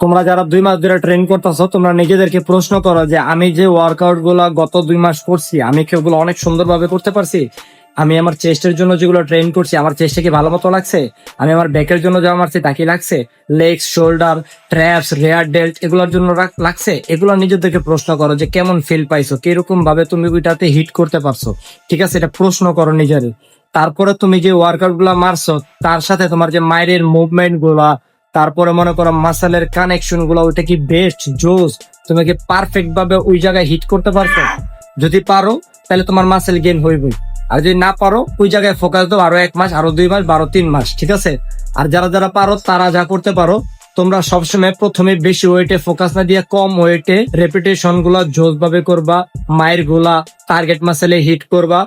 তোমরা যারা দুই মাস ধরে ট্রেন করতেছো, তোমরা নিজেদেরকে প্রশ্ন করো যে আমি যে ওয়ার্কআউটগুলা গত দুই মাস করছি, আমি কি ওগুলো অনেক সুন্দরভাবে করতে পারছি? আমি আমার চেস্টের জন্য যেগুলো ট্রেন করছি, আমার চেস্টে কি ভালো মতো লাগছে? আমি আমার ব্যাকের জন্য যা মারছি, তা কি লাগছে? Legs shoulder traps rear delt এগুলোর জন্য লাগছে? এগুলো নিজেদেরকে প্রশ্ন করো যে কেমন ফিল পাইছো? কীরকম ভাবে তুমি ওইটাতে হিট করতে পারছ? ঠিক আছে, এটা প্রশ্ন করো নিজের। তারপরে তুমি যে ওয়ার্কআউটগুলা মারছো, তার সাথে তোমার যে মায়ের মুভমেন্টগুলা তারপরে মনে করো মাসেলের কানেকশনগুলো, ওইটা কি বেস্ট জোস তুমি কি পারফেক্ট ভাবে ওই জায়গায় হিট করতে পারছ? যদি পারো, তাহলে তোমার মাসেল গেইন হইবই। আর যদি না পারো, ওই জায়গায় ফোকাস দাও, আরও এক মাস, আরও দুই মাস বারো তিন মাস, ঠিক আছে? আর যারা যারা পারো, তারা যা করতে পারো, তোমরা সবসময় প্রথমে বেশি ওয়েটে ফোকাস না দিয়ে কম ওয়েটে রেপিটেশনগুলা জোস ভাবে করবা মায়েরগুলা টার্গেট মাসেলে হিট করবা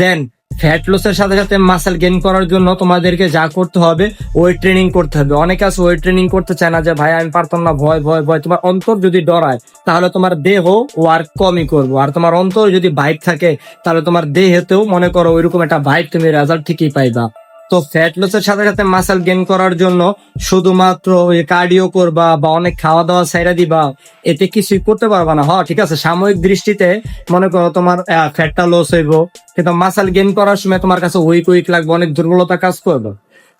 দেন ফ্যাট লসের সাথে সাথে মাসেল গেইন করার জন্য তোমাদেরকে যা করতে হবে ওয়েট ট্রেনিং করতে হবে। অনেকে আছে ওয়েট ট্রেনিং করতে চায় না যে, ভাই, আমি পারতাম না, ভয় ভয় ভয়। তোমার অন্তর যদি ডরায়, তাহলে তোমার দেহ ওয়ার্ক কমই করব। আর তোমার অন্তর যদি ভাইব থাকে, তাহলে তোমার দেহেতেও মনে করো ওইরকম একটা ভাইব তুমি রেজাল্ট ঠিকই পাইবা। তো ফ্যাট লসের সাথে সাথে মাসেল গেইন করার জন্য শুধুমাত্র কার্ডিও করবা বা অনেক খাওয়া দাওয়া সাইরা দিবা, এতে কিছুই করতে পারবা না। হ ঠিক আছে, সাময়িক দৃষ্টিতে মনে করো তোমার ফ্যাটটা লস হইব, কিন্তু মাসেল গেন করার সময় তোমার কাছে উইক উইক লাগবে, অনেক দুর্বলতা কাজ করবে।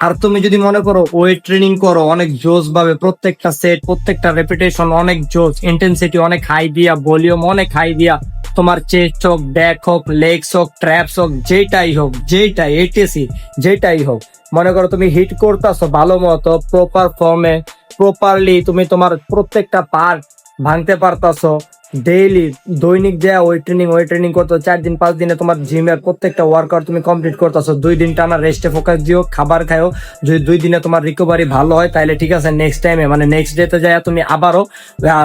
আর তুমি যদি মনে করো ওয়েট ট্রেনিং করো, অনেক জোস ভাবে প্রত্যেকটা সেট প্রত্যেকটা রেপিটেশন অনেক জোস ইন্টেন্সিটি অনেক হাই দিয়া ভলিউম অনেক হাই দিয়া তোমার চেস্ট হোক ব্যাক হোক লেগস হোক ট্র্যাপস হোক, যেটাই হোক, যেটাই এটিসি যেটাই হোক, মনে করো তুমি হিট করতেছো ভালো মতো প্রপার ফর্মে প্রপারলি তুমি তোমার প্রত্যেকটা পার্ট ভাঙতে পারতাছো ডেইলি দৈনিক যে ওই ট্রেনিং ওই ট্রেনিং করতো চার দিন, পাঁচ দিনে তোমার জিমের প্রত্যেকটা ওয়ার্কআউট তুমি কমপ্লিট করতেছো। দুই দিন টানা রেস্টে ফোকাস দিও, খাবার খাও যদি দুই দিনে তোমার রিকভারি ভালো হয় তাহলে ঠিক আছে নেক্সট টাইমে মানে নেক্সট ডেতে যায় তুমি আবারও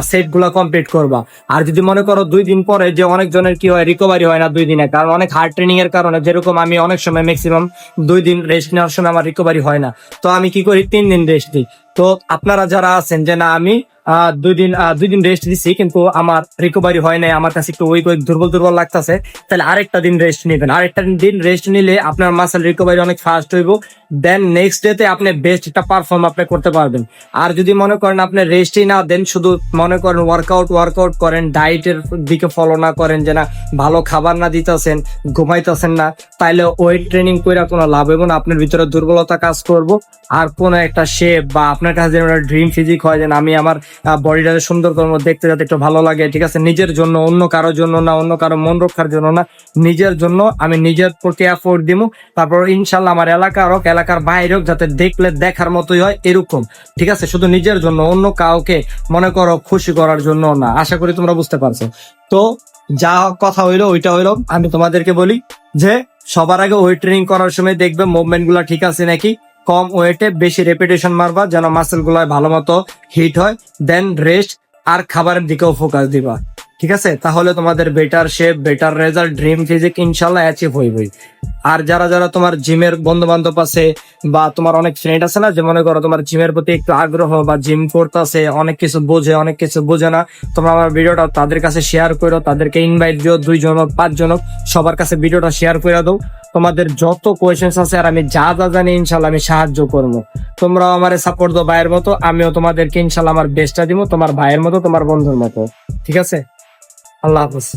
সেটগুলা কমপ্লিট করবা। আর যদি মনে করো দুই দিন পরে যে অনেক জনের কি হয় রিকভারি হয় না দুই দিনে, কারণ অনেক হার্ড ট্রেনিং এর কারণে যেরকম আমি অনেক সময় ম্যাক্সিমাম দুই দিন রেস্ট নেওয়ার সময় আমার রিকভারি হয় না। তো আমি কি করি? তিন দিন রেস্ট দিই। তো আপনারা যারা আছেন যে না, আমি দুই দিন দুই দিন রেস্ট দিচ্ছি কিন্তু আমার রিকভারি হয় নাই, আমার কাছে একটু উইক উইক দুর্বল দুর্বল লাগতেছে, তাহলে আরেকটা দিন রেস্ট নেবেন। আরেকটা দিন রেস্ট নিলে আপনার মাসেল রিকভারি অনেক ফাস্ট হইব দেন নেক্সট ডেতে আপনি বেস্ট একটা পারফর্ম আপনি করতে পারবেন। আর যদি মনে করেন আপনি রেস্টই না দেন, শুধু মনে করেন ওয়ার্কআউট ওয়ার্কআউট করেন ডায়েটের দিকে ফলো না করেন, যে না, ভালো খাবার না দিতেছেন, ঘুমাইতেছেন না, তাইলে ওয়েট ট্রেনিং করে কোনো লাভ হবে না, আপনার ভিতরে দুর্বলতা কাজ করব, আর কোনো একটা শেপ বা আপনার কাছে ড্রিম ফিজিক হয় যেন আমি আমার বডিটাকে সুন্দর করব দেখতে যাতে একটু ভালো লাগে, ঠিক আছে? নিজের জন্য, অন্য কারোর জন্য না, অন্য কারও মন রক্ষার জন্য না, নিজের জন্য আমি নিজের প্রতি এফোর্ট দিব তারপর ইনশাল্লাহ আমার এলাকার হোক, এলাকার বাইরে হোক, যাতে দেখলে, দেখার মতোই হয় এরকম, ঠিক আছে? শুধু নিজের জন্য, অন্য কাউকে মনে করো খুশি করার জন্য না, আশা করি তোমরা বুঝতে পারছ। তো যা কথা হইল, ওইটা হইল, আমি তোমাদেরকে বলি যে, সবার আগে ওয়েট ট্রেনিং করার সময় দেখবে মুভমেন্ট ঠিক আছে নাকি? কম ওয়েটে বেশি রেপিটেশন মারবা, যেন মাসেল গুলায় ভালো মতো হিট হয় দেন রেস্ট আর খাবারের দিকেও ফোকাস দিবা। ঠিক আছে? তাহলে তোমাদের better shape better result dream physique ইনশাল্লাহ অ্যাচিভ হইবই। আর যারা যারা তোমার জিমের বন্ধু বান্ধব আছে বা তোমার অনেক ফ্রেন্ড আছে না, যে মনে করো তোমার জিমের প্রতি একটু আগ্রহ বা জিম করতেছে, অনেক কিছু বোঝে, অনেক কিছু বোঝে না, তোমরা আমার ভিডিওটা তাদের কাছে শেয়ার করো তাদেরকে ইনভাইট দিও, দুইজন হোক, পাঁচজন হোক, সবার কাছে ভিডিওটা শেয়ার করে দাও। তোমাদের যত কোয়েশনস আছে আর আমি যা যা জানি ইনশাল্লাহ আমি সাহায্য করব। তোমরাও আমার সাপোর্ট দাও ভাইয়ের মতো, আমিও তোমাদেরকে ইনশাল্লাহ আমার বেস্টটা দিব তোমার ভাইয়ের মতো, তোমার বন্ধুর মতো। ঠিক আছে? আল্লাহ হাফিজ।